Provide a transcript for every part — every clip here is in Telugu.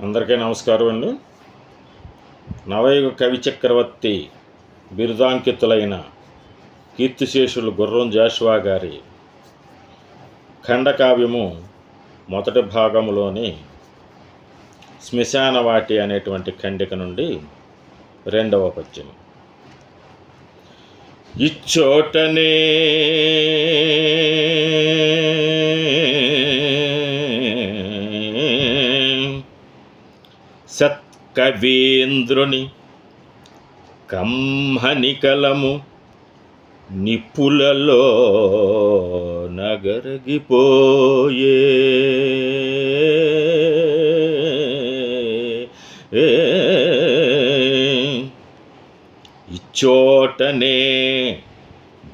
అందరికీ నమస్కారం అండి. నవయుగ కవి చక్రవర్తి బిరుదాంకితులైన కీర్తిశేషులు గుర్రం జాషువా గారి ఖండకావ్యము మొదటి భాగంలోని శ్మశానవాటి అనేటువంటి ఖండిక నుండి రెండవ పద్యం. ఇచ్చోటనే సత్కవీంద్రుని కంహనికలము నిప్పులలో నగరగిపోయే. ఇచ్చోటనే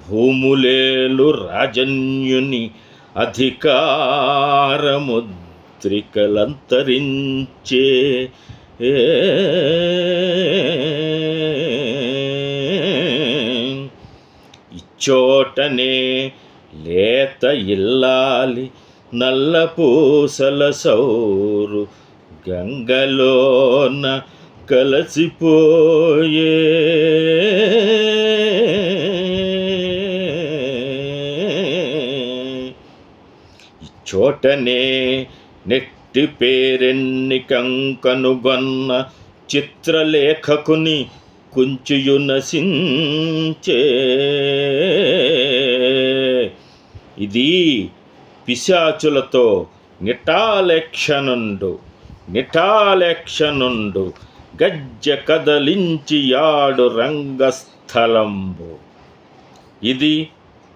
భూములేలు రాజన్యుని అధికారము పత్రికలంతరించే ఇచ్చోటనే లేత ఇల్లాలి నల్ల పూసల సౌరు గంగలోన కలసిపోయే. చోటనే నెట్టి పేరెన్నికంకనుగొన్న చిత్రలేఖకుని కుంచుయు నశించే. ఇది పిశాచులతో నిటాలెక్షనుండు నిటాలెక్షనుండు గజ్జ కదలించి యాడు రంగస్థలంబు. ఇది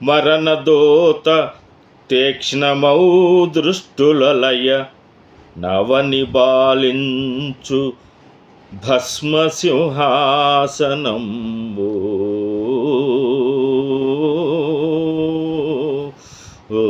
మరణదోత తీక్ష్ణమౌ దృష్టులలయ నవని బాలించు భస్మసింహాసనంబు. ఓ